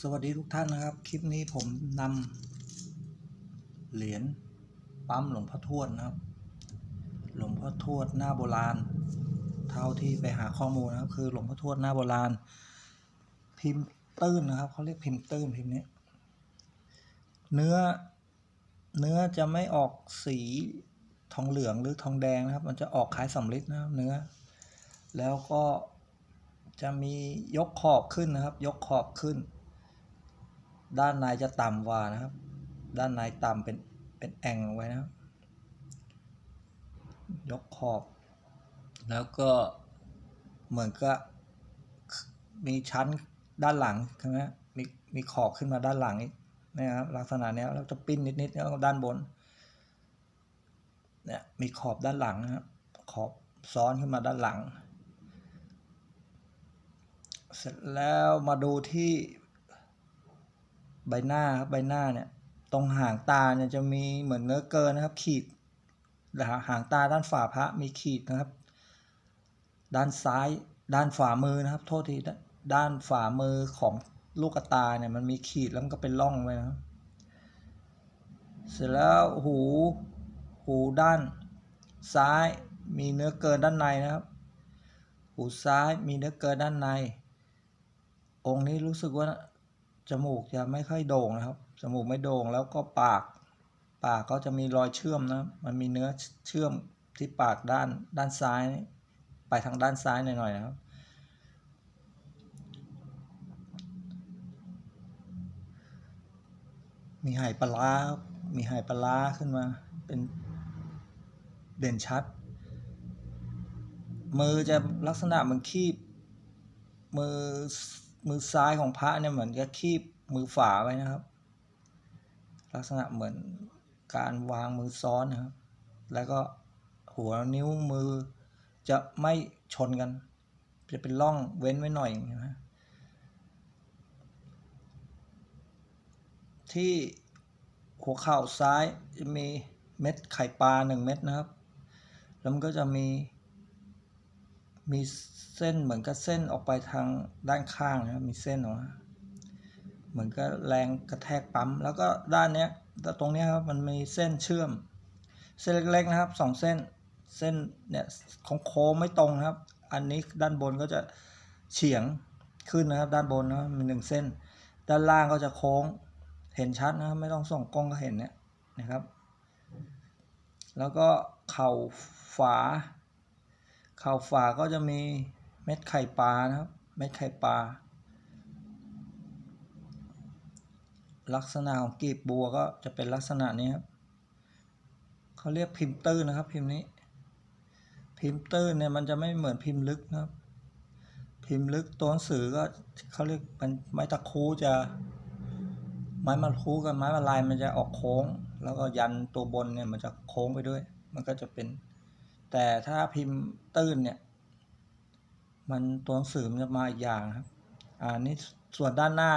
สวัสดีทุกท่านนะครับ คลิปนี้ผมนำเหรียญปั๊มหลวงพ่อทวดนะครับ หลวงพ่อทวดหน้าโบราณ เท่าที่ไปหาข้อมูลนะครับ คือหลวงพ่อทวดหน้าโบราณ พิมพ์ตื้นนะครับเขาเรียกพิมพ์ตื้นพิมพ์นี้ เนื้อเนื้อจะไม่ออกสีทองเหลืองหรือทองแดงนะครับ มันจะออกคล้ายสำริดนะครับเนื้อ แล้วก็จะมียกขอบขึ้นนะครับ ยกขอบขึ้น ด้านในจะต่ำกว่านะครับ ด้านในต่ำเป็นเป็นแอ่งไว้นะยกขอบ แล้วก็เหมือนกับมีชั้นด้านหลังใช่ไหมมีมีขอบขึ้นมาด้านหลังอีกนะครับลักษณะนี้แล้วจะปิ้นนิดๆแล้วด้านบนเนี่ยมีขอบด้านหลังนะครับขอบซ้อนขึ้นมาด้านหลัง เสร็จแล้วมาดูที่ ใบหน้าครับใบหน้าเนี่ยตรงหางตาเนี่ยจะมีเหมือนเนื้อเกินนะครับ ขีดหางตาด้านฝ่าพระมีขีดนะครับ ด้านซ้ายด้านฝ่ามือนะครับ โทษทีด้านฝ่ามือของลูกตาเนี่ยมันมีขีดแล้วก็เป็นร่องไว้นะครับเสร็จแล้วหูหูด้านซ้ายมีเนื้อเกินด้านในนะครับ หูซ้ายมีเนื้อเกินด้านใน องค์นี้รู้สึกว่า จมูกจะไม่ค่อยโด่งนะครับ จมูกไม่โด่งแล้วก็ปาก ปากก็จะมีรอยเชื่อมนะ มันมีเนื้อเชื่อมที่ปากด้านด้านซ้าย ไปทางด้านซ้ายหน่อยๆนะครับ มีไหปลามีไหปลาขึ้นมา เป็นเด่นชัด มือจะลักษณะเหมือนคีบ มือ มือซ้ายของพระเนี่ยเหมือนจะคีบมือฝาไว้นะครับ ลักษณะเหมือนการวางมือซ้อนนะครับ แล้วก็หัวนิ้วมือจะไม่ชนกัน จะเป็นร่องเว้นไว้หน่อยอย่างเงี้ยนะที่หัวเข่าซ้ายจะมีเม็ดไข่ปลาหนึ่งเม็ดนะครับ แล้วมันก็จะมี มีเส้นเหมือนกับเส้นออกไปทางด้านข้างนะครับมีเส้นออกมาเหมือนกับแรงกระแทกปั๊ม แล้วก็ด้านเนี้ยตรงนี้ครับมันมีเส้นเชื่อม เส้นเล็กๆนะครับสองเส้นเส้นเนี่ยของโค้งไม่ตรงครับ อันนี้ด้านบนก็จะเฉียงขึ้นนะครับ ด้านบนนะมีหนึ่งเส้น ด้านล่างก็จะโค้งเห็นชัดนะครับไม่ต้องส่องกล้องก็เห็นเนี่ยนะครับ แล้วก็เข่าฝา ข่าวฝาก็จะมีเม็ดไข่ปลานะครับ เม็ดไข่ปลา ลักษณะของกีบบัวก็จะเป็นลักษณะนี้ครับเขาเรียกพิมพ์ตื้นนะครับ พิมพ์นี้ พิมพ์ตื้นเนี่ยมันจะไม่เหมือนพิมพ์ลึกนะครับ พิมพ์ลึกตัวหนังสือก็เขาเรียกมันไม้ตะคูจะ ไม้มะคูกับไม้มะลายมันจะออกโค้ง แล้วก็ยันตัวบนเนี่ยมันจะโค้งไปด้วย มันก็จะเป็น แต่ถ้าพิมพ์ตื้นเนี่ย มันตัวหนังสือมันจะมาอีกอย่างครับ อ่านี่ส่วนด้านหน้า